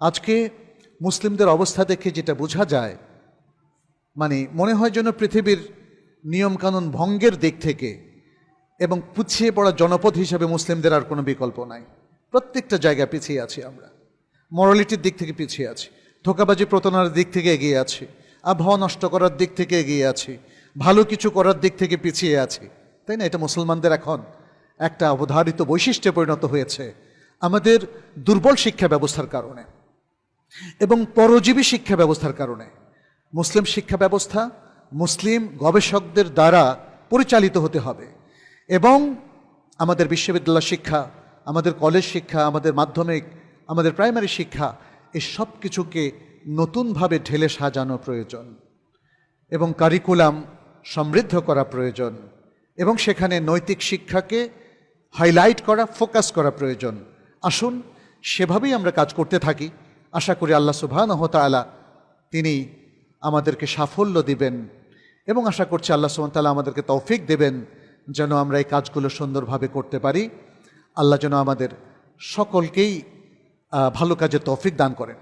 আজকে মুসলিমদের অবস্থা দেখে যেটা বোঝা যায় মানে মনে হয় যেন পৃথিবীর নিয়মকানুন ভঙ্গের দিক থেকে এবং পিছিয়ে পড়া জনপদ হিসাবে মুসলিমদের আর কোনো বিকল্প নাই। প্রত্যেকটা জায়গা পিছিয়ে আছি আমরা। মরালিটির দিক থেকে পিছিয়ে আছি। ধোকাবাজি প্রতারণার দিক থেকে এগিয়ে আছি। আবহাওয়া নষ্ট করার দিক থেকে এগিয়ে আছি। ভালো কিছু করার দিক থেকে পিছিয়ে আছি। তাই না? এটা মুসলমানদের এখন একটা অবধারিত বৈশিষ্ট্যে পরিণত হয়েছে আমাদের দুর্বল শিক্ষা ব্যবস্থার কারণে। এবং পরজীবী শিক্ষা ব্যবস্থার কারণে। মুসলিম শিক্ষা ব্যবস্থা মুসলিম গবেষকদের দ্বারা পরিচালিত হতে হবে এবং আমাদের বিশ্ববিদ্যালয় শিক্ষা, আমাদের কলেজ শিক্ষা, আমাদের মাধ্যমিক, আমাদের প্রাইমারি শিক্ষা এই সব কিছুকে নতুনভাবে ঢেলে সাজানো প্রয়োজন এবং কারিকুলাম সমৃদ্ধ করা প্রয়োজন এবং সেখানে নৈতিক শিক্ষাকে হাইলাইট করা, ফোকাস করা প্রয়োজন। আসুন, সেভাবেই আমরা কাজ করতে থাকি। আশা করি আল্লাহ সুবাহানহতালা তিনি আমাদেরকে সাফল্য দিবেন এবং আশা করছি আল্লাহ সুবাহতালা আমাদেরকে তৌফিক দেবেন যেন আমরা এই কাজগুলো সুন্দরভাবে করতে পারি। আল্লাহ যেন আমাদের সকলকেই ভালো কাজে তৌফিক দান করেন।